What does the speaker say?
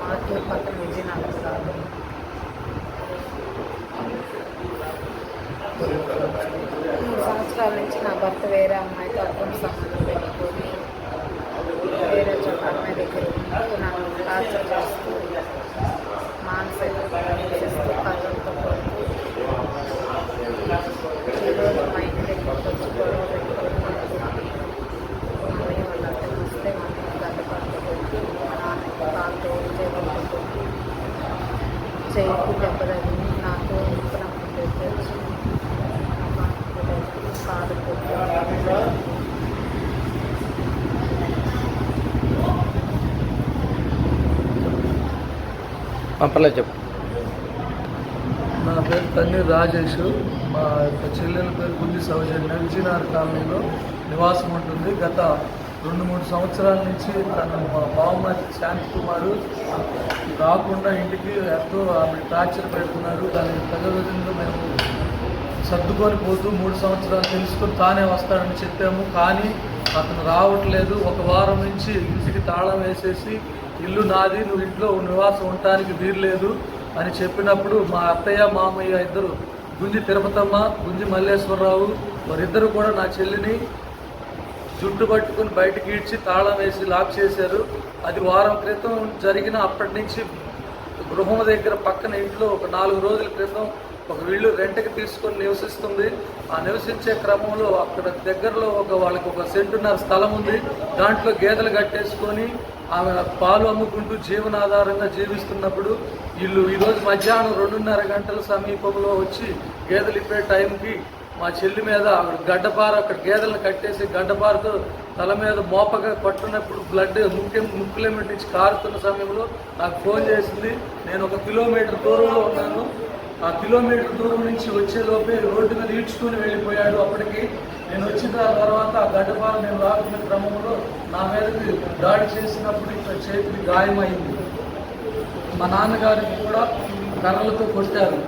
Market పక్కన Vizianagaram sir మూడు సంవత్సరాల నుంచి నా భర్త వేరే అమ్మాయితో అర్థం సంబంధం పెట్టుకొని వేరే చోట అమ్మాయి దగ్గర ఉంటూ నన్ను టార్చర్ చేస్తూ దెబ్బ నాకు పెట్టచ్చు పర్లేదు చెప్పు. నా పేరు తన్ని రాజేష్. మా యొక్క చెల్లెల పేరు బుద్ధి సౌజన్య. విజయనగర్ కాలనీలో నివాసం ఉంటుంది. గత రెండు మూడు సంవత్సరాల నుంచి తను మా బావమతి శాంతి కుమారు రాకుండా ఇంటికి ఎంతో ఆమె టార్చర్ పెడుతున్నారు. దాని తదవిధంగా మేము సర్దుకొని పోతూ మూడు సంవత్సరాలు తెలుసుకొని తానే వస్తాడని చెప్పాము. కానీ అతను రావట్లేదు. ఒక వారం నుంచి ఇంటికి తాళం వేసేసి ఇల్లు నాది నువ్వు ఇంట్లో నివాసం ఉండటానికి వీర్లేదు అని చెప్పినప్పుడు మా అత్తయ్య మామయ్య ఇద్దరు గుంజి తిరుపతమ్మ గుంజి మల్లేశ్వరరావు వారిద్దరు కూడా నా చెల్లిని జుట్టు పట్టుకుని బయటకి ఈడ్చి తాళం వేసి లాక్ చేశారు. అది వారం క్రితం జరిగిన అప్పటి నుంచి గృహం దగ్గర పక్కన ఇంట్లో ఒక నాలుగు రోజుల క్రితం ఒక ఇల్లు రెంట్కి తీసుకొని నివసిస్తుంది. ఆ నివసించే క్రమంలో అక్కడ దగ్గరలో ఒక వాళ్ళకి ఒక సెంటున్నర స్థలం ఉంది. దాంట్లో గేదెలు కట్టేసుకొని ఆమె పాలు అమ్ముకుంటూ జీవనాధారంగా జీవిస్తున్నప్పుడు వీళ్ళు ఈరోజు మధ్యాహ్నం రెండున్నర గంటల సమీపంలో వచ్చి గేదెలు ఇప్పే టైంకి మా చెల్లి మీద ఆవిడ గడ్డపార అక్కడ గేదెలను కట్టేసి గడ్డపారతో తల మీద మోపగా కొట్టున్నప్పుడు బ్లడ్ ముఖ్య ముక్కులేమిటి నుంచి కారుతున్న సమయంలో నాకు ఫోన్ చేసింది. నేను ఒక కిలోమీటర్ దూరంలో ఉన్నాను. ఆ కిలోమీటర్ దూరం నుంచి వచ్చేలోపే రోడ్డు మీద ఈడ్చుకుని వెళ్ళిపోయాడు. అప్పటికి నేను వచ్చిన తర్వాత ఆ గడ్డపార నేను రాకున్న క్రమంలో నా మీదకి దాడి చేసినప్పుడు ఇక్కడ చేతికి గాయమైంది. మా నాన్నగారికి కూడా కర్రలతో కొట్టారు.